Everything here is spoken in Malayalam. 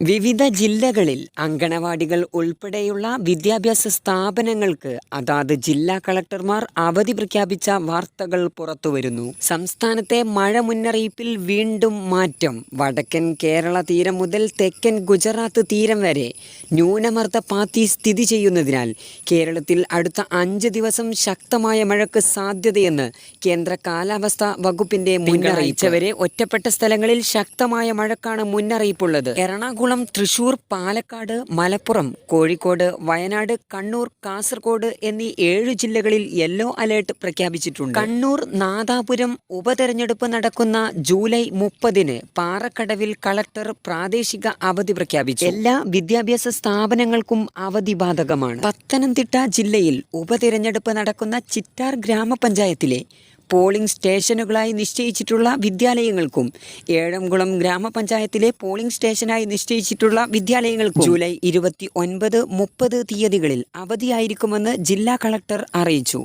വിവിധ ജില്ലകളിൽ അങ്കണവാടികൾ ഉൾപ്പെടെയുള്ള വിദ്യാഭ്യാസ സ്ഥാപനങ്ങൾക്ക് അതാത് ജില്ലാ കളക്ടർമാർ അവധി പ്രഖ്യാപിച്ച വാർത്തകൾ പുറത്തുവരുന്നു. സംസ്ഥാനത്തെ മഴ മുന്നറിയിപ്പിൽ വീണ്ടും മാറ്റം. വടക്കൻ കേരള തീരം മുതൽ തെക്കൻ ഗുജറാത്ത് തീരം വരെ ന്യൂനമർദ്ദ പാത്തി സ്ഥിതി ചെയ്യുന്നതിനാൽ കേരളത്തിൽ അടുത്ത അഞ്ച് ദിവസം ശക്തമായ മഴയ്ക്ക് സാധ്യതയെന്ന് കേന്ദ്ര കാലാവസ്ഥാ വകുപ്പിന്റെ മുന്നറിയിച്ചവരെ ഒറ്റപ്പെട്ട സ്ഥലങ്ങളിൽ ശക്തമായ മഴക്കാണ് മുന്നറിയിപ്പുള്ളത്. എറണാകുളം തൃശൂർ പാലക്കാട് മലപ്പുറം കോഴിക്കോട് വയനാട് കണ്ണൂർ കാസർഗോഡ് എന്നീ ഏഴ് ജില്ലകളിൽ യെല്ലോ അലേർട്ട് പ്രഖ്യാപിച്ചിട്ടുണ്ട്. കണ്ണൂർ നാദാപുരം ഉപതെരഞ്ഞെടുപ്പ് നടക്കുന്ന ജൂലൈ മുപ്പതിന് പാറക്കടവിൽ കളക്ടർ പ്രാദേശിക അവധി പ്രഖ്യാപിച്ചു. എല്ലാ വിദ്യാഭ്യാസ സ്ഥാപനങ്ങൾക്കും അവധി ബാധകമാണ്. പത്തനംതിട്ട ജില്ലയിൽ ഉപതെരഞ്ഞെടുപ്പ് നടക്കുന്ന ചിറ്റാർ ഗ്രാമപഞ്ചായത്തിലെ പോളിംഗ് സ്റ്റേഷനുകളായി നിശ്ചയിച്ചിട്ടുള്ള വിദ്യാലയങ്ങൾക്കും ഏഴംകുളം ഗ്രാമപഞ്ചായത്തിലെ പോളിംഗ് സ്റ്റേഷനായി നിശ്ചയിച്ചിട്ടുള്ള വിദ്യാലയങ്ങൾക്കും ജൂലൈ ഇരുപത്തി ഒൻപത് മുപ്പത് തീയതികളിൽ അവധിയായിരിക്കുമെന്ന് ജില്ലാ കളക്ടർ അറിയിച്ചു.